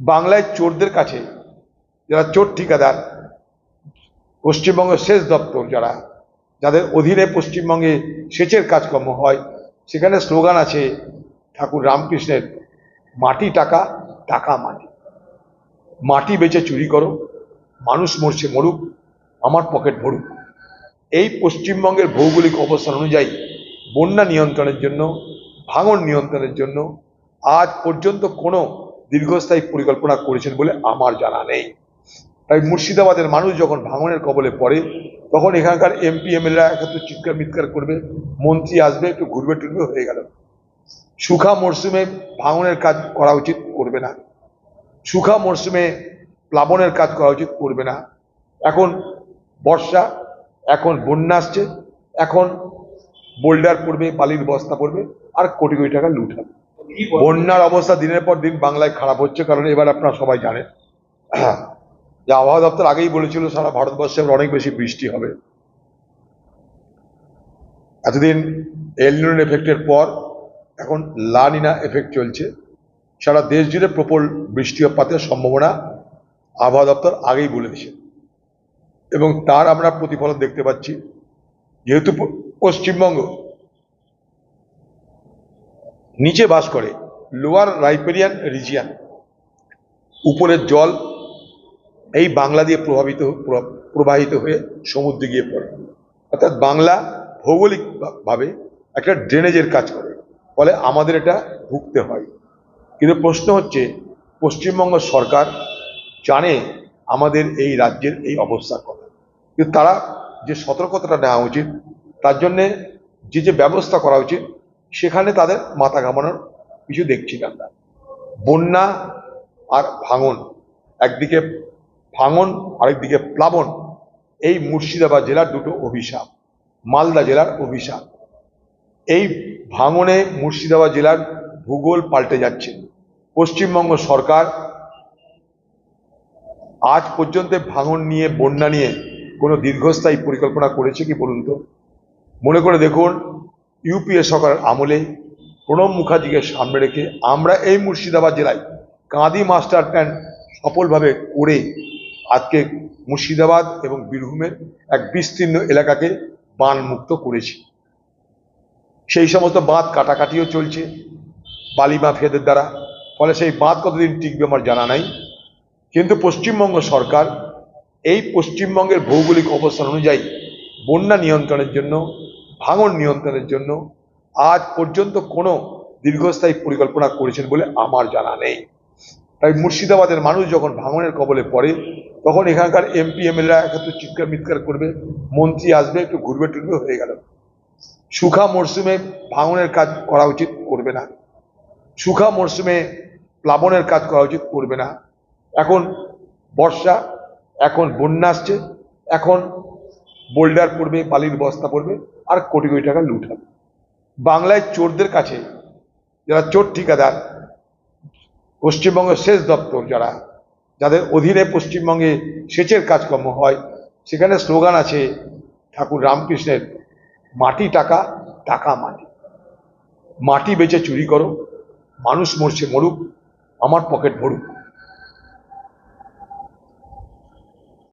বাংলায় চোরদের কাছে, যারা চোর ঠিকাদার, পশ্চিমবঙ্গের সেচ দপ্তর যারা, যাদের অধীনে পশ্চিমবঙ্গে সেচের কাজকর্ম হয়, সেখানে স্লোগান আছে, ঠাকুর রামকৃষ্ণের মাটি টাকা টাকা মাটি। মাটি বেচে চুরি করো, মানুষ মরছে মরুক, আমার পকেট ভরুক। এই পশ্চিমবঙ্গের ভৌগোলিক অবস্থান অনুযায়ী বন্যা নিয়ন্ত্রণের জন্য, ভাঙন নিয়ন্ত্রণের জন্য আজ পর্যন্ত কোনো দীর্ঘস্থায়ী পরিকল্পনা করেছেন বলে আমার জানা নেই। তাই মুর্শিদাবাদের মানুষ যখন ভাঙনের কবলে পড়ে, তখন এখানকার এমপি, এমএলএরা একত্র চিৎকার মিৎকার করবে, মন্ত্রী আসবে, একটু ঘুরবে টুরবে হয়ে গেল। সুখা মরশুমে ভাঙনের কাজ করা উচিত করবে না। সুখা মরশুমে প্লাবনের কাজ করা উচিত করবে না। এখন বর্ষা, এখন বন্যা আসছে, এখন বোল্ডার পড়বে, বালির বস্তা পড়বে, আর কোটি কোটি টাকা লুট হবে। বন্যার অবস্থা দিনের পর দিন বাংলায় খারাপ হচ্ছে, কারণ এবার আপনারা সবাই জানেন। যে আবহাওয়া দপ্তর আগেই বলেছিল, সারা ভারতবর্ষে অনেক বেশি বৃষ্টি হবে। এতদিন এলনিন এফেক্টের পর এখন লানিনা এফেক্ট চলছে। সারা দেশ জুড়ে প্রবল বৃষ্টিপাতের সম্ভাবনা আবহাওয়া দপ্তর আগেই বলে দিয়েছে। এবং তার আমরা প্রতিফলন দেখতে পাচ্ছি, যেহেতু পশ্চিমবঙ্গ নিচে বাস করে, লোয়ার রাইপেরিয়ান রিজিয়ান। উপরের জল এই বাংলা দিয়ে প্রভাবিত প্র- প্রবাহিত হয়ে সমুদ্রে গিয়ে পড়ে। অর্থাৎ বাংলা ভৌগোলিকভাবে একটা ড্রেনেজের কাজ করে, ফলে আমাদের এটা ভুগতে হয়। কিন্তু প্রশ্ন হচ্ছে, পশ্চিমবঙ্গ সরকার জানে আমাদের এই রাজ্যের এই অবস্থার কথা কিন্তু তারা যে সতর্কতাটা নেওয়া উচিত, তার জন্যে যে যে ব্যবস্থা করা উচিত সেখানে তাদের মাথা ঘামানোর কিছু দেখছি না বন্যা আর ভাঙন, একদিকে ভাঙন, আরেকদিকে প্লাবন, এই মুর্শিদাবাদ জেলার দুটো অভিশাপ, মালদা জেলার অভিশাপ। এই ভাঙনে মুর্শিদাবাদ জেলার ভূগোল পাল্টে যাচ্ছে। পশ্চিমবঙ্গ সরকার আজ পর্যন্ত ভাঙন নিয়ে, বন্যা নিয়ে কোনো দীর্ঘস্থায়ী পরিকল্পনা করেছে কি বলুন তো? মনে করে দেখুন ইউপিএ সরকারের আমলে প্রণব মুখার্জিকে সামনে রেখে আমরা এই মুর্শিদাবাদ জেলায় কাঁদি মাস্টার প্ল্যান সফলভাবে করে আজকে মুর্শিদাবাদ এবং বীরভূমের এক বিস্তীর্ণ এলাকাকে বান মুক্ত করেছি। সেই সমস্ত বাঁধ কাটাকাটিও চলছে বালি মাফিয়াদের দ্বারা, ফলে সেই বাঁধ কতদিন টিকবে আমার জানা নাই। কিন্তু পশ্চিমবঙ্গ সরকার এই পশ্চিমবঙ্গের ভৌগোলিক অবস্থান অনুযায়ী বন্যা নিয়ন্ত্রণের জন্য ভাঙন নিয়ন্ত্রণের জন্য আজ পর্যন্ত কোনো দীর্ঘস্থায়ী পরিকল্পনা করেছেন বলে আমার জানা নেই। তাই মুর্শিদাবাদের মানুষ যখন ভাঙনের কবলে পড়ে, তখন এখানকার এমপি, এমএলএরা একত্র চিৎকার মিৎকার করবে, মন্ত্রী আসবে, একটু ঘুরবে টুরবে হয়ে গেল। সুখা মরশুমে ভাঙনের কাজ করা উচিত করবে না। সুখা মরশুমে প্লাবনের কাজ করা উচিত করবে না। এখন বর্ষা, এখন বন্যা আসছে, এখন বোল্ডার পড়বে, বালির বস্তা পড়বে, আর কোটি কোটি টাকা লুট হবে। বাংলায় চোরদের কাছে যারা চোর ঠিকাদার, পশ্চিমবঙ্গের সেচ দপ্তর যারা, যাদের অধীনে পশ্চিমবঙ্গে সেচের কাজকর্ম হয়, সেখানে স্লোগান আছে, ঠাকুর রামকৃষ্ণের মাটি টাকা টাকা মাটি। মাটি বেচে চুরি করো, মানুষ মরছে মরুক, আমার পকেট ভরুক।